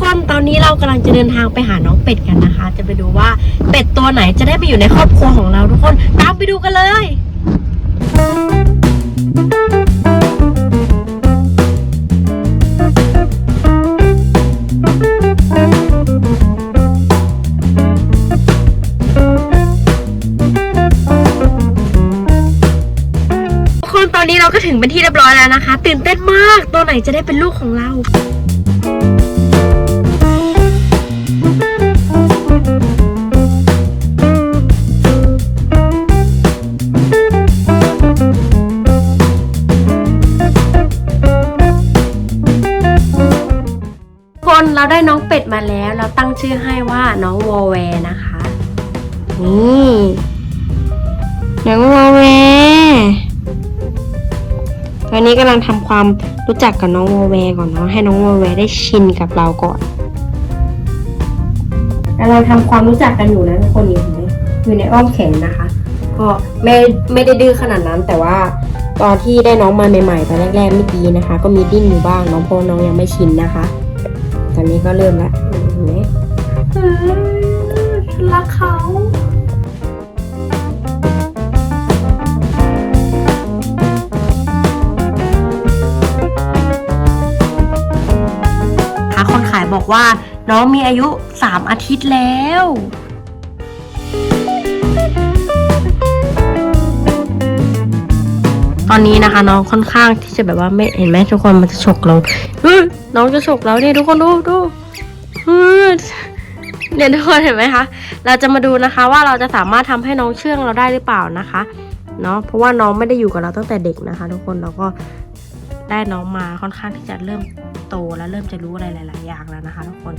คนตอนนี้เรากำลังจะเดินทางไปหาน้องเป็ดกันนะคะ จะไปดูว่าเป็ดตัวไหนจะได้ไปอยู่ในครอบครัวของเราทุกคน ตามไปดูกันเลยทุกคนตอนนี้เราก็ถึงเป็นที่เรียบร้อยแล้วนะคะ ตื่นเต้นมากตัวไหนจะได้เป็นลูกของเรา คนเราได้น้องเป็ดมาแล้ว เราตั้งชื่อให้ว่าน้องวอลแวร์นะคะ นี่น้องวอลแวร์ตอนนี้กำลังทำความรู้จักกับน้องวอลแวร์ก่อนเนาะให้น้องวอลแวร์ได้ชินกับเราก่อนกำลังทำความรู้จักกันอยู่นะทุกคนอยู่ไหมอยู่ในอ้อมแขนนะคะ ก็ไม่ไม่ได้ดื้อขนาดนั้นแต่ว่าตอนที่ได้น้องมาใหม่ๆตอนแรกๆไม่ดีนะคะ ก็มีดิ้นอยู่บ้างน้องเพราะน้องยังไม่ชินนะคะต อนนี้ก็เริ่มแล้วเห็นไหมเออฉันรักเขาค่ะคนขายบอกว่าน้องมีอายุ 3 อาทิตย์แล้ว ตอนนี้นะคะน้องค่อนข้างที่จะแบบว่าไม่เห็นไหมทุกคนมันจะฉกเราน้องจะฉกเราเนี่ยทุกคนดูดูเนี่ยทุกคนเห็นไหมคะ เราจะมาดูนะคะว่าเราจะสามารถทำให้น้องเชื่องเราได้หรือเปล่านะคะเนาะเพราะว่าน้องไม่ได้อยู่กับเราตั้งแต่เด็กนะคะ ทุกคนเราก็ได้น้องมาค่อนข้างที่จะเริ่มโตและเริ่มจะรู้อะไรหลาย ๆ อย่างแล้วนะคะ ทุกคน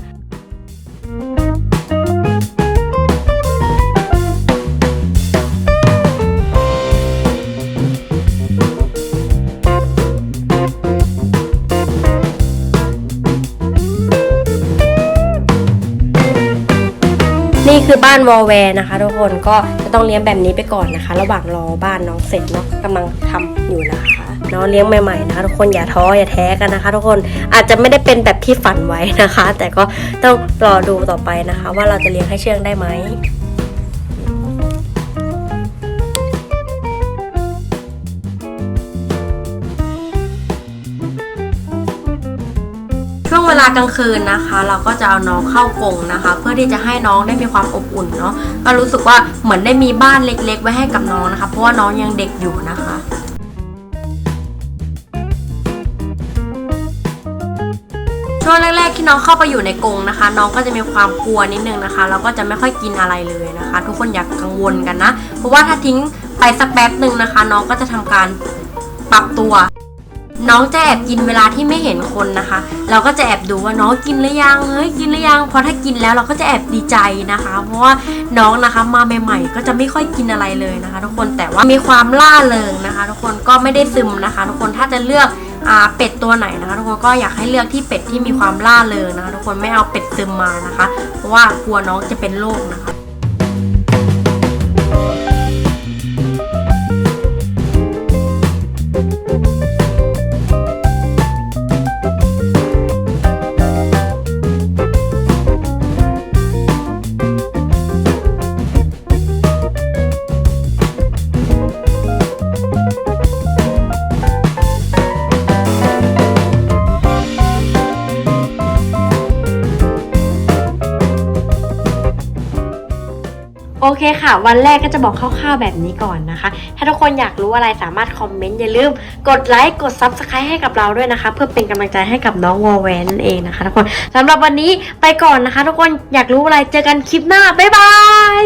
นี่คือบ้านวอลแวร์นะคะ ทุกคนก็จะต้องเลี้ยงแบบนี้ไปก่อนนะคะ ระหว่างรอบ้านน้องเสร็จเนาะกำลังทำอยู่นะคะน้องเลี้ยงใหม่ๆนะคะทุกคนอย่าท้ออย่าแท้กันนะคะ ทุกคนอาจจะไม่ได้เป็นแบบที่ฝันไว้นะคะ แต่ก็ต้องรอดูต่อไปนะคะ ว่าเราจะเลี้ยงให้เชื่องได้ไหม เวลากลางคืนนะคะ เราก็จะเอาน้องเข้ากรงนะคะ เพื่อที่จะให้น้องได้มีความอบอุ่นเนาะก็รู้สึกว่าเหมือนได้มีบ้านเล็ก ๆ ไว้ให้กับน้องนะคะ เพราะว่าน้องยังเด็กอยู่นะคะช่วงแรกๆที่น้องเข้าไปอยู่ในกรงนะคะ น้องก็จะมีความกลัวนิดนึงนะคะแล้วก็จะไม่ค่อยกินอะไรเลยนะคะ ทุกคนอย่ากังวลกันนะ เพราะว่าถ้าทิ้งไปสักแป๊บหนึ่งนะคะ น้องก็จะทำการปรับตัว น้องจะแอบกินเวลาที่ไม่เห็นคนนะคะ เราก็จะแอบดูว่าน้องกินหรือยังเฮ้ยกินหรือยังเพราะถ้ากินแล้วเราก็จะแอบดีใจนะคะ เพราะว่าน้องนะคะมาใหม่ ๆ ก็จะไม่ค่อยกินอะไรเลยนะคะ ทุกคนแต่ว่ามีความล่าเริงนะคะ ทุกคนก็ไม่ได้ซึมนะคะ ทุกคนถ้าจะเลือกอาเป็ดตัวไหนนะคะ ทุกคนก็อยากให้เลือกที่เป็ดที่มีความล่าเริงนะคะ ทุกคนไม่เอาเป็ดซึมมานะคะ เพราะว่ากลัวน้องจะเป็นโรคนะคะ เคค่ะ วันแรกก็จะบอกคร่าวๆแบบนี้ก่อนนะคะ ถ้าทุกคนอยากรู้อะไรสามารถคอมเมนต์อย่าลืม กดไลค์กด Subscribe ให้กับเราด้วยนะคะ เพื่อเป็นกำลังใจให้กับน้องวอลแวนนั่นเองนะคะทุกคนสำหรับวันนี้ไปก่อนนะคะ ทุกคนอยากรู้อะไรเจอกันคลิปหน้าบ๊ายบาย